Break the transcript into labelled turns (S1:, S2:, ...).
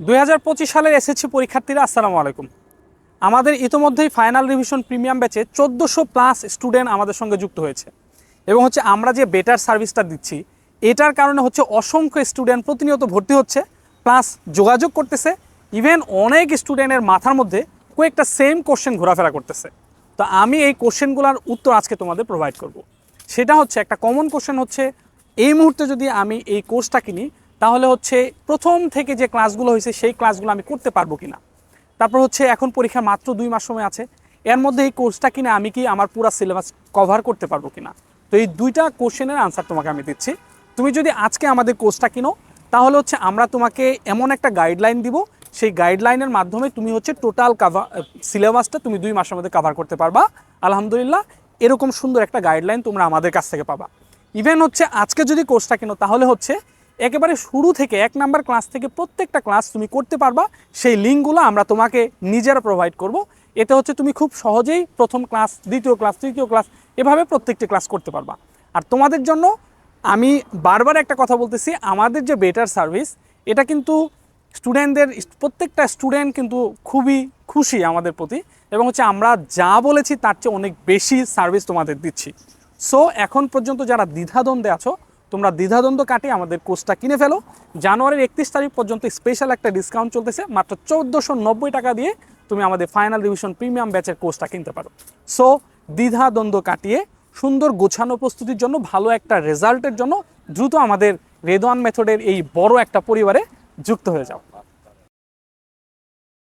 S1: দুই হাজার পঁচিশ সালের এসএসসি পরীক্ষার্থীরা, আসসালামু আলাইকুম। আমাদের ইতোমধ্যেই ফাইনাল রিভিশন প্রিমিয়াম ব্যাচে চোদ্দোশো প্লাস স্টুডেন্ট আমাদের সঙ্গে যুক্ত হয়েছে। এবং হচ্ছে আমরা যে বেটার সার্ভিসটা দিচ্ছি, এটার কারণে হচ্ছে অসংখ্য স্টুডেন্ট প্রতিনিয়ত ভর্তি হচ্ছে, প্লাস যোগাযোগ করতেছে, ইভেন অনেক স্টুডেন্টের মাথার মধ্যে কয়েকটা সেম কোশ্চেন ঘোরাফেরা করতেছে। তো আমি এই কোশ্চেনগুলোর উত্তর আজকে তোমাদের প্রোভাইড করব। সেটা হচ্ছে, একটা কমন কোশ্চেন হচ্ছে, এই মুহূর্তে যদি আমি এই কোর্সটা কিনি তাহলে হচ্ছে প্রথম থেকে যে ক্লাসগুলো হয়েছে, সেই ক্লাসগুলো আমি করতে পারব কিনা? তারপর হচ্ছে এখন পরীক্ষা মাত্র দুই মাস সময় আছে। এর মধ্যে এই কোর্সটা কিনে আমি কি আমার পুরো সিলেবাস কভার করতে পারব কিনা? তো এই দুইটা কোশ্চেনের আনসার তোমাকে আমি দিচ্ছি। তুমি যদি আজকে আমাদের কোর্সটা কিনো, তাহলে হচ্ছে আমরা তোমাকে এমন একটা গাইডলাইন দিব। সেই গাইডলাইনের মাধ্যমে তুমি হচ্ছে টোটাল কাভার সিলেবাসটা তুমি দুই মাসের মধ্যে কভার করতে পারবা। আলহামদুলিল্লাহ, এরকম সুন্দর একটা গাইডলাইন তোমরা আমাদের কাছ থেকে পাবা। ইভেন হচ্ছে আজকে যদি কোর্সটা কিনো, তাহলে হচ্ছে একেবারে শুরু থেকে এক নাম্বার ক্লাস থেকে প্রত্যেকটা ক্লাস তুমি করতে পারবা। সেই লিঙ্কগুলো আমরা তোমাকে নিজেরা প্রোভাইড করব। এতে হচ্ছে তুমি খুব সহজেই প্রথম ক্লাস, দ্বিতীয় ক্লাস, তৃতীয় ক্লাস এভাবে প্রত্যেকটি ক্লাস করতে পারবা। আর তোমাদের জন্য আমি বারবার একটা কথা বলতেছি, আমাদের যে বেটার সার্ভিস এটা কিন্তু স্টুডেন্টদের প্রত্যেকটা স্টুডেন্ট কিন্তু খুবই খুশি আমাদের প্রতি এবং হচ্ছে আমরা যা বলেছি তার চেয়ে অনেক বেশি সার্ভিস তোমাদের দিচ্ছি। সো এখন পর্যন্ত যারা দ্বিধাদ্বন্দ্বে আছো তোমরা দ্বিধাদ্বন্দ্ব কাটিয়ে আমাদের কোর্সটা কিনে ফেলো। জানুয়ারির একত্রিশ তারিখ পর্যন্ত স্পেশাল একটা ডিসকাউন্ট চলতেছে, মাত্র চোদ্দোশো নব্বই টাকা দিয়ে তুমি আমাদের ফাইনাল রিভিশন প্রিমিয়াম ব্যাচের কোর্সটা কিনতে পারো। সো দ্বিধাদ্বন্দ্ব কাটিয়ে সুন্দর গোছানো প্রস্তুতির জন্য, ভালো একটা রেজাল্টের জন্য দ্রুত আমাদের রেদওয়ান মেথডের এই বড় একটা পরিবারে যুক্ত হয়ে যাও।